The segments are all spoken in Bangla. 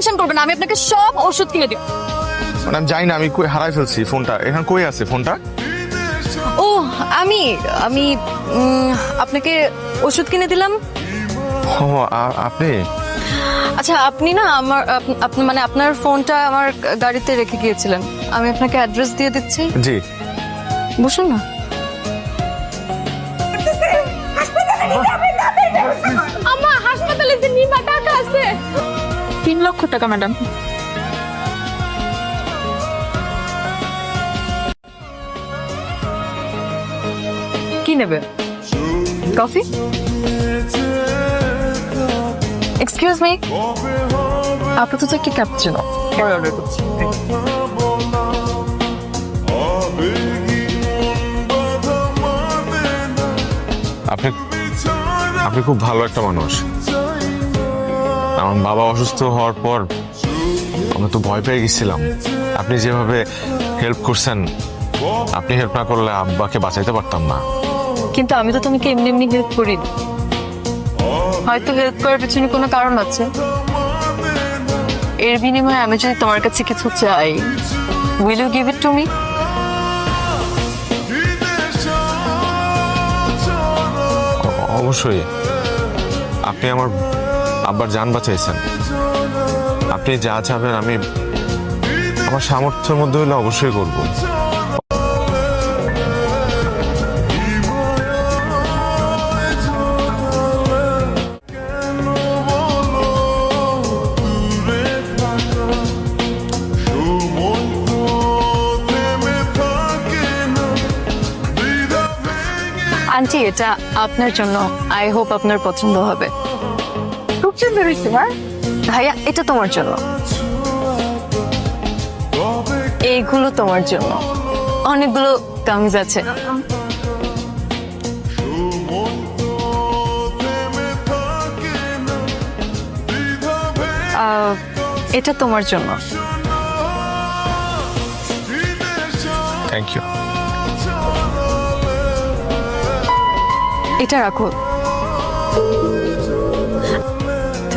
টেনশন করবেন না আমি আপনাকে সব ওষুধ কিনে দিব। মানে আমি জানি না আমি কই হারাই ফেলছি ফোনটা। এখানে কই আছে ফোনটা? ও আমি আমি উম, আপনাকে ওষুধ কিনে দিলাম। ও আ- আপনি? আচ্ছা আপনি না আমার আপ- আপনি মানে আপনার ফোনটা আমার গাড়িতে রেখে গিয়েছিলেন। আমি আপনাকে অ্যাড্রেস দিয়ে দিচ্ছি। জি। বসুন না। লক্ষ টাকা ম্যাডাম। কি নেবে? কফি? এক্সকিউজ মি আপাতত একটি ক্যাপচিনো আপনি আপনি খুব ভালো একটা মানুষ। আমার বাবা অসুস্থ হওয়ার পর আমি তো ভয় পেয়ে গেছিলাম। আপনি যেভাবে হেল্প করছেন আপনি হেল্প না করলে আব্বাকে বাঁচাইতে পারতাম না। কিন্তু আমি তো তোমাকে এমনি এমনি হেল্প করি। হয়তো হেল্প করার পিছনে কোনো কারণ আছে। এর বিনিময়ে আমি যদি তোমার কাছে কিছু চাই will you give it to me অবশ্যই। আপনি আমার আব্বার জান বাঁচাইছেন। আপনি যা চাবেন আমি আমার সামর্থ্যের মধ্যে হলে অবশ্যই করব। আন্টি, এটা আপনার জন্য। আই হোপ আপনার পছন্দ হবে। খুব সুন্দর হয়েছে হ্যাঁ? ভাইয়া এটা তোমার জন্য। এইগুলো তোমার জন্য। অনেকগুলো কামিজ আছে। এটা তোমার জন্য। থ্যাংক ইউ এটা রাখো।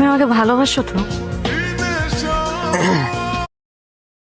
তুমি আমাকে ভালোবাসো তো।